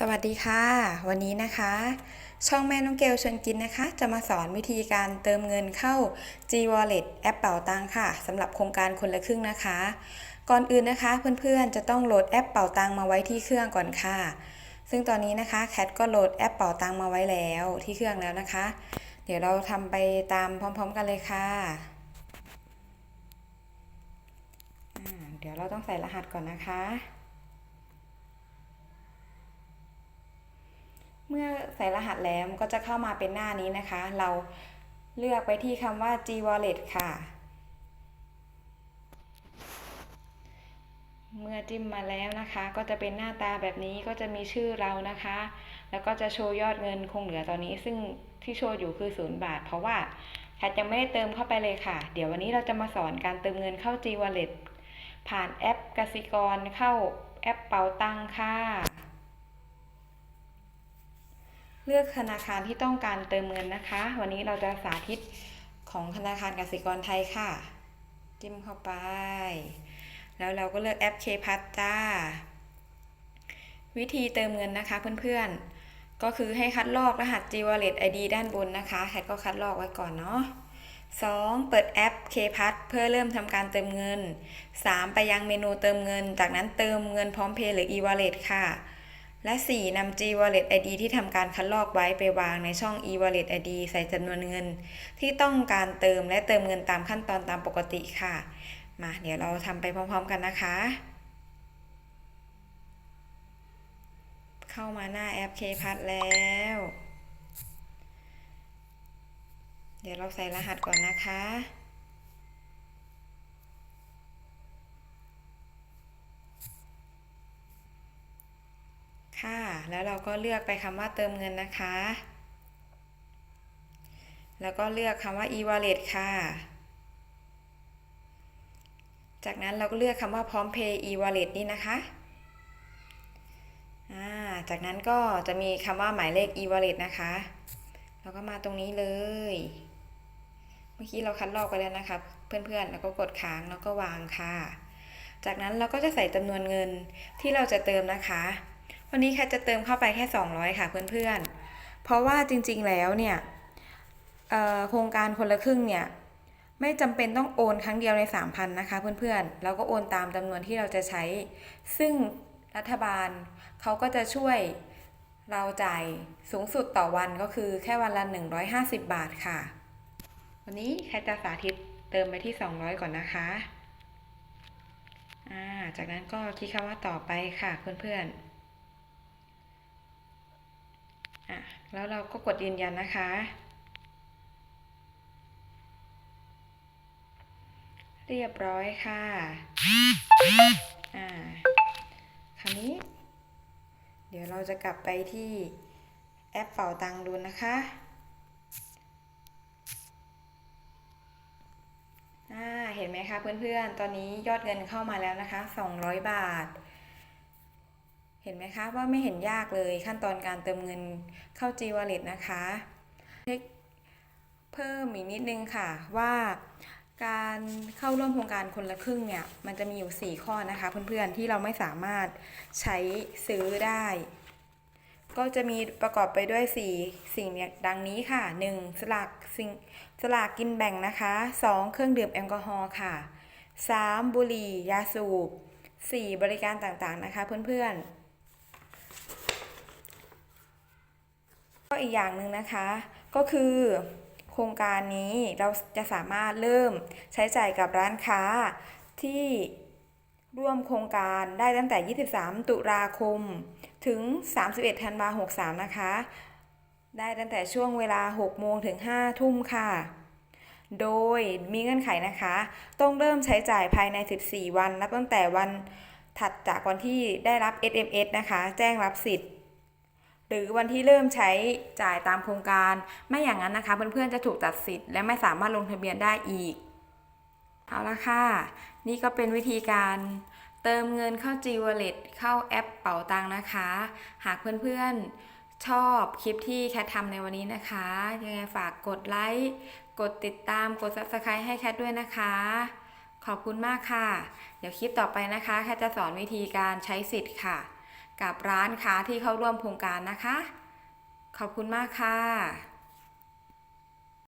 สวัสดีค่ะ วันนี้นะคะ ช่องแม่น้องเกลชวนกินนะคะ จะมาสอนวิธีการเติมเงินเข้า G Wallet แอปเป๋าตังค่ะสำหรับโครงการคนละครึ่งนะคะ ก่อนอื่นนะคะ เพื่อนๆจะต้องโหลดแอปเป๋าตังมาไว้ที่เครื่องก่อนค่ะ ซึ่งตอนนี้นะคะแคทก็โหลดแอปเป๋าตังมาไว้แล้วที่เครื่องแล้วนะคะ เดี๋ยวเราทำไปตามพร้อม ๆ กันเลยค่ะเดี๋ยวเราต้องใส่รหัสก่อนนะคะ เมื่อใส่รหัสแล้วมันก็จะเข้ามาเป็นหน้านี้นะคะ เราเลือกไปที่คำว่า G Wallet ค่ะ เมื่อจิ้มมาแล้วนะคะ ก็จะเป็นหน้าตาแบบนี้ก็จะมีชื่อเรานะคะ แล้วก็จะโชว์ยอดเงินคงเหลือตอนนี้ ซึ่งที่โชว์อยู่คือศูนย์บาท เพราะว่าแพทยังไม่ได้เติมเข้าไปเลยค่ะ เดี๋ยววันนี้เราจะมาสอนการเติมเงินเข้า G Wallet ผ่านแอปกสิกรเข้าแอปเป๋าตังค่ะ เลือกธนาคารที่ต้องการเติมเงินนะคะ วันนี้เราจะสาธิตของธนาคารกสิกรไทยค่ะ จิ้มเข้าไป แล้วเราก็เลือกแอปเคพัทจ้า วิธีเติมเงินนะคะเพื่อนๆ ก็คือให้คัดลอกรหัส G Wallet ID ด้านบนนะคะแคทก็คัดลอกไว้ก่อนเนาะ 2. เปิดแอป k p a s เพื่อเริ่มทำการเติมเงิน 3. ไปยังเมนูเติมเงิน จากนั้นเติมเงินพร้อมเพย์หรือ e-wallet ค่ะ และ 4. นำ G Wallet ID ที่ทำการคัดลอกไว้ไปวางในช่อง e Wallet ID ใส่จำนวนเงิน ที่ต้องการเติมและเติมเงินตามขั้นตอนตามปกติค่ะ มาเดี๋ยวเราทำไปพร้อมๆกันนะคะ เข้ามาหน้าแอป K p a s แล้ว เดี๋ยวเราใส่รหัสก่อนนะคะ ค่ะ แล้วเราก็เลือกไปคำว่าเติมเงินนะคะ แล้วก็เลือกคำว่า e-wallet ค่ะ จากนั้นเราก็เลือกคำว่าพร้อมเพย์ e-wallet นี่นะคะจากนั้นก็จะมีคำว่าหมายเลข e-wallet นะคะ เราก็มาตรงนี้เลย เมื่อกี้เราคัดลอกไปแล้วนะคะ เพื่อนๆ แล้วก็กดค้างแล้วก็วางค่ะ จากนั้นเราก็จะใส่จำนวนเงินที่เราจะเติมนะคะ วันนี้แค่จะเติมเข้าไปแค่ 200 ค่ะเพื่อนๆ เพราะว่าจริงๆแล้วเนี่ยโครงการคนละครึ่งเนี่ยไม่จำเป็นต้องโอนครั้งเดียวใน 3,000 นะคะเพื่อนๆ เราก็โอนตามจำนวนที่เราจะใช้ ซึ่งรัฐบาลเขาก็จะช่วยเราจ่ายสูงสุดต่อวันก็คือแค่วันละ 150 บาทค่ะ วันนี้แค่จะสาธิตเติมไปที่ 200 ก่อนนะคะาจากนั้นก็คลิกคำว่าต่อไปค่ะเพื่อนๆ อะแล้วเราก็กดยืนยันนะคะ เรียบร้อยค่ะอ่าคราวนี้ เดี๋ยวเราจะกลับไปที่แอปเป่าตังดูนะคะอ่าเห็นไหมคะเพื่อนๆ ตอนนี้ยอดเงินเข้ามาแล้วนะคะ 200 บาท เห็นไหมคะว่าไม่เห็นยากเลยขั้นตอนการเติมเงินเข้า G Wallet นะคะเพิ่มอีกนิดนึงค่ะว่าการเข้าร่วมโครงการคนละครึ่งเนี่ย มันจะมีอยู่ 4 ข้อนะคะเพื่อนๆที่เราไม่สามารถใช้ซื้อได้ ก็จะมีประกอบไปด้วย 4 สิ่งเนี่ยดังนี้ค่ะ 1. สลากสิ่งสลากกินแบ่งนะคะ 2. เครื่องดื่มแอลกอฮอล์ค่ะ 3. บุหรี่ยาสูบ 4. บริการต่างๆนะคะเพื่อนๆ ก็อีกอย่างหนึ่งนะคะ ก็คือโครงการนี้เราจะสามารถเริ่มใช้จ่ายกับร้านค้าที่ร่วมโครงการได้ตั้งแต่ 23 ตุลาคม ถึง 31 ธันวาคม 63 นะคะ ได้ตั้งแต่ช่วงเวลา 6 โมงถึง 5 ทุ่มค่ะ โดยมีเงื่อนไขนะคะ ต้องเริ่มใช้จ่ายภายใน 14 วัน นับตั้งแต่วันถัดจากวันที่ได้รับ SMS นะคะ แจ้งรับสิทธิ์ หรือวันที่เริ่มใช้จ่ายตามโครงการ ไม่อย่างนั้นนะคะ เพื่อนๆจะถูกตัดสิทธิ์และไม่สามารถลงทะเบียนได้อีก เอาละค่ะ นี่ก็เป็นวิธีการเติมเงินเข้า G Wallet เข้าแอปเป๋าตังนะคะ หากเพื่อนๆชอบคลิปที่แคททำในวันนี้นะคะ ยังไงฝากกดไลค์ กดติดตาม กด Subscribe ให้แคทด้วยนะคะ ขอบคุณมากค่ะ เดี๋ยวคลิปต่อไปนะคะ แคทจะสอนวิธีการใช้สิทธิ์ค่ะ กับร้านค้าที่เข้าร่วมโครงการนะคะ ขอบคุณมากค่ะ